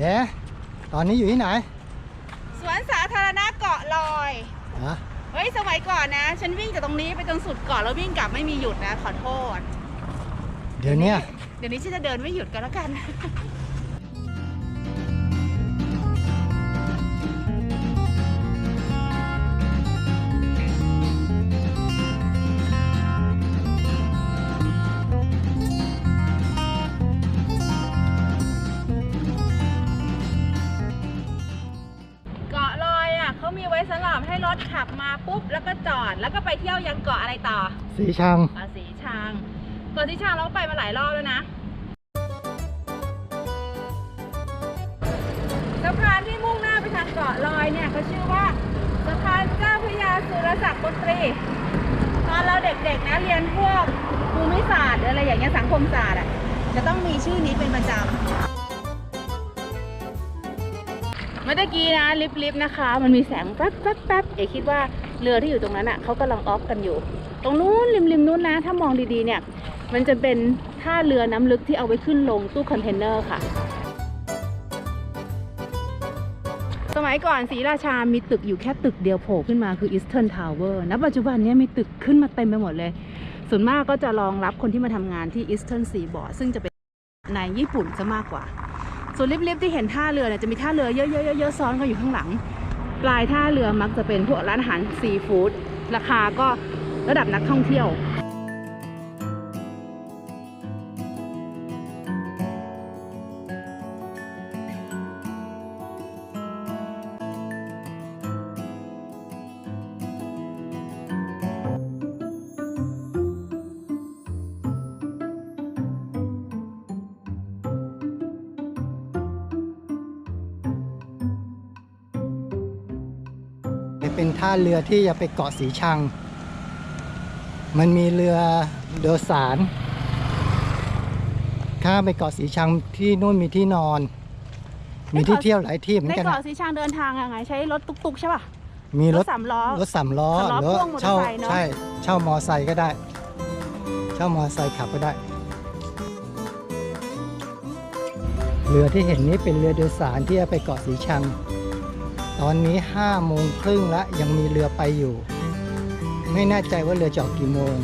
เด้ตอนนี้อยู่ที่ไหนสวนสาธารณะเกาะลอย ฮะเฮ้ยสมัยก่อนนะ ฉันวิ่งจากตรงนี้ไปจนสุดเกาะแล้ววิ่งกลับไม่มีหยุดนะ ขอโทษ เดี๋ยวเนี้ยเดี๋ยวนี้ฉันจะเดินไม่หยุดกันแล้วกัน มีไว้สำหรับให้รถขับมาปุ๊บแล้วก็จอดแล้วก็ไปเที่ยวยังเกาะอะไรต่อสีชัง เกาะสีชังเกาะสีชังเราก็ไปมาหลายรอบแล้วนะสะพานที่มุ่งหน้าไปทางเกาะลอยเนี่ยเขาชื่อว่าสะพานเจ้าพระยาสุรศักดิ์มนตรี ตอนเราเด็กๆนะเรียนพวกภูมิศาสตร์หรืออะไรอย่างเงี้ยสังคมศาสตร์อะจะต้องมีชื่อนี้เป็นประจำเมื่อตะกี้นะลิฟต์ๆนะคะ มันมีแสงแป๊บแป๊บแป๊บเอ๋คิดว่าเรือที่อยู่ตรงนั้นอะเขากำลังออฟกันอยู่ ตรงนู้นริมริมนู้นนะ ถ้ามองดีๆเนี่ย มันจะเป็นท่าเรือน้ำลึกที่เอาไว้ขึ้นลงตู้คอนเทนเนอร์ค่ะ สมัยก่อนศรีราชามีตึกอยู่แค่ตึกเดียวโผล่ขึ้นมาคือ Eastern Tower ณปัจจุบันนี้มีตึกขึ้นมาเต็มไปหมดเลย ส่วนมากก็จะรองรับคนที่มาทำงานที่ Eastern Seaboard ซึ่งจะเป็นในญี่ปุ่นซะมากกว่า ส่วนลิบๆที่เห็นท่าเรือเนี่ยจะมีท่าเรือเยอะๆๆๆซ้อนกันอยู่ข้างหลัง ปลายท่าเรือมักจะเป็นพวกร้านอาหารซีฟู้ดราคาก็ระดับนักท่องเที่ยว เป็นท่าเรือที่จะไปเกาะสีชัง มันมีเรือโดยสารข้ามไปเกาะสีชังที่นู่นมีที่นอน มีที่เที่ยวหลายที่เหมือในนกันเกาะนะสีชังเดินทางยังไงใช้รถตุกๆใช่ป่ะมีรถสามล้อรถสามล้อสามล้อหรือว่าพ่วงมอเตอร์เช่าไซค์เนอะใช่เช่ามอไซค์ก็ได้ เช่ามอไซค์ขับก็ได้ เรือที่เห็นนี้เป็นเรือโดยสารที่จะไปเกาะสีชัง ตอนนี้ห้าโมงครึ่งแล้วยังมีเรือไปอยู่ ไม่แน่ใจว่าเรือจะออกกี่โมง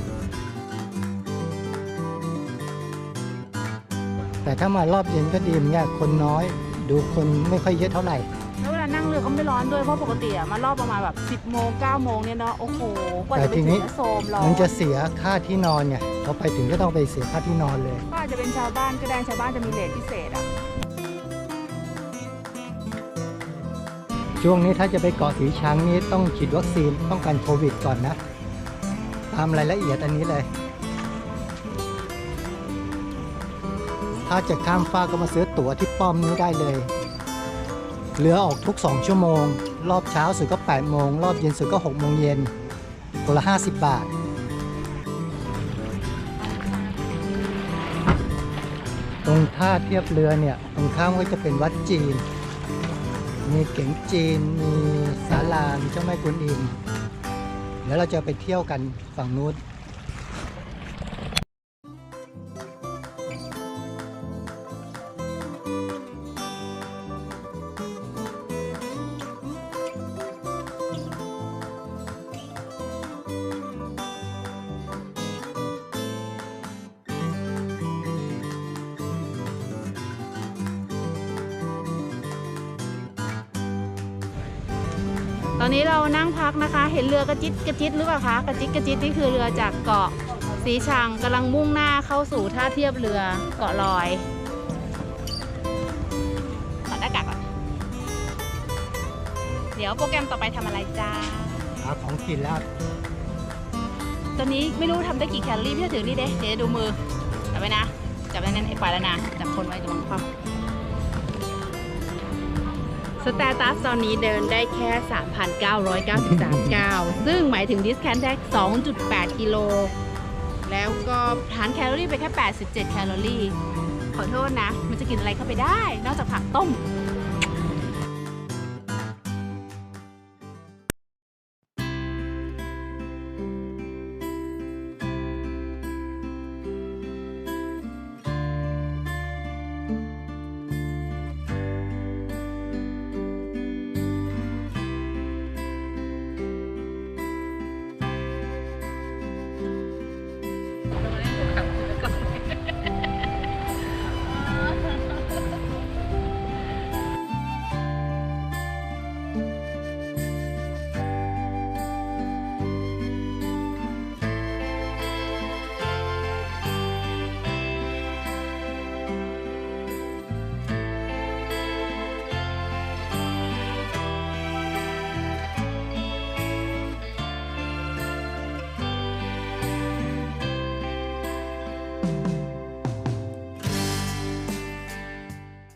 แต่ถ้ามารอบเย็นก็ดีเหมือนกันคนน้อย ดูคนไม่ค่อยเยอะเท่าไหร่แล้วเวลานั่งเรือก็ไม่ร้อนด้วยเพราะปกติอะมารอบประมาณแบบ 10โมง9โมงเนี่ยเนาะโอ้โหกว่าแต่จะไปทีถึนี้งเนี่ยโซมร้อนมันจะเสียค่าที่นอนไงพอไปถึงก็ต้องไปเสียค่าที่นอนเลย ก็อาจจะเป็นชาวบ้านก็ได้ชาวบ้านจะมีเลทพิเศษอะ ช่วงนี้ถ้าจะไปเกาะสีชังนี่ต้องฉีดวัคซีนป้องกันโควิดก่อนนะ ตามรายละเอียดอันนี้เลย ถ้าจะข้ามฟ้าก็มาซื้อตั๋วที่ป้อมนี้ได้เลย เรือออกทุก 2 ชั่วโมง รอบเช้าสุดก็ 8 โมง รอบเย็นสุดก็ 6 โมงเย็นคนละ 50 บาทตรงท่าเทียบเรือเนี่ย ตรงข้ามก็จะเป็นวัดจีน มีเก๋งจีน มีศาลามีเจ้าแม่กุนอิม แล้วเราจะไปเที่ยวกันฝั่งนู้น ตอนนี้เรานั่งพักนะคะ เห็นเรือกระจิตกระจิตหรือเปล่าคะกระจิตกระจิตนี่คือเรือจากเกาะสีชังกำลังมุ่งหน้าเข้าสู่ท่าเทียบเรือเกาะลอยถอดหน้ากากก่อนเดี๋ยวโปรแกรมต่อไปทำอะไรจ้าหาของกินแล้วตอนนี้ไม่รู้ทำได้กี่แคลอรี่พี่จะถือนี่เด้เดี๋ยวดูมือจับไว้นะจับไว้แน่นๆไอ้ปลายแล้วนะจับคนไว้ตรงความ แตตัสตอนนี้เดินได้แค่ 3,993ก้าวซึ่งหมายถึงดิสแคนแท็ก2.8 กิโล แล้วก็ทานแคลอรี่ไปแค่ 87 แคลอรี่ ขอโทษนะ มันจะกินอะไรเข้าไปได้ นอกจากผักต้ม